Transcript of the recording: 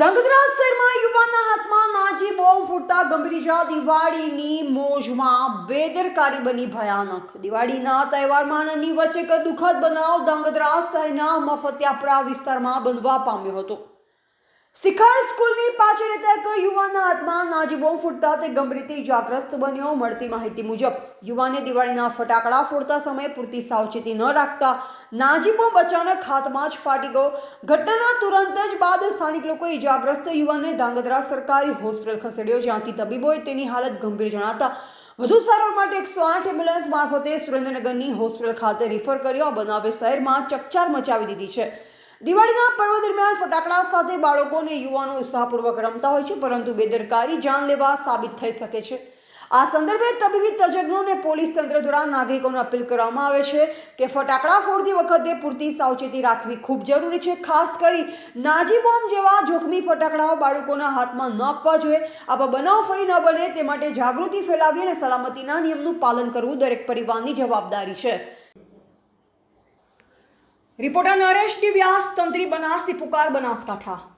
ધંગધ્રા શહેરમાં યુવાનના હાથમાં નાજી બોમ્બ ફૂટતા ગંભીરજા દિવાળીની મોજમાં બેદરકારી બની ભયાનક. દિવાળીના તહેવારમાં અનની વચ્ચે દુઃખદ બનાવ ધંગધ્રા શહેરના મફતિયાપરા વિસ્તારમાં બંધવા પામ્યો હતો. શિખર સ્કૂલની પાછળ રહેતા એક યુવાનના હાથમાં નાજી બોમ્બ ફૂટતા તે ગંભીર રીતે ઇજાગ્રસ્ત બન્યો મળતી માહિતી મુજબ. યુવાને દિવાળીના ફટાકડા ફોડતા સમયે પૂરતી સાવચેતી ન રાખતા નાજી બોમ્બ અચાનક હાથમાં જ ફાટી ગયો. ઘટનાના તુરંત જ બાદ સ્થાનિક લોકોએ ઇજાગ્રસ્ત યુવાનને ધાંગધ્રા સરકારી હોસ્પિટલ ખસેડ્યો, જ્યાંથી તબીબોએ તેની હાલત ગંભીર જણાતા વધુ સારવાર માટે એકસો આઠ એમ્બ્યુલન્સ મારફતે સુરેન્દ્રનગરની હોસ્પિટલ ખાતે રિફર કર્યો. આ બનાવે શહેરમાં ચકચાર મચાવી દીધી છે. દિવાળીના પર્વ દરમિયાન ફટાકડા સાથે બાળકો અને યુવાનો ઉત્સાહપૂર્વક રમતા હોય છે, પરંતુ બેદરકારી જાનલેવા સાબિત થઈ શકે છે. આ સંદર્ભે તબીબી તજજ્ઞો અને પોલીસ તંત્ર દ્વારા નાગરિકોને અપીલ કરવામાં આવે છે કે ફટાકડા ફોડતી વખતે પૂરતી સાવચેતી રાખવી ખૂબ જરૂરી છે, ખાસ કરી નાજી બોમ્બ જેવા જોખમી ફટાકડાઓ બાળકોના હાથમાં ન આપવા જોઈએ. આવા બનાવ ફરી ન બને તે માટે જાગૃતિ ફેલાવી અને સલામતીના નિયમનું પાલન કરવું દરેક પરિવારની જવાબદારી છે. રિપોર્ટર નરેશ વ્યાસ તંત્રી બનાસી પુકાર બનાસકાંઠા.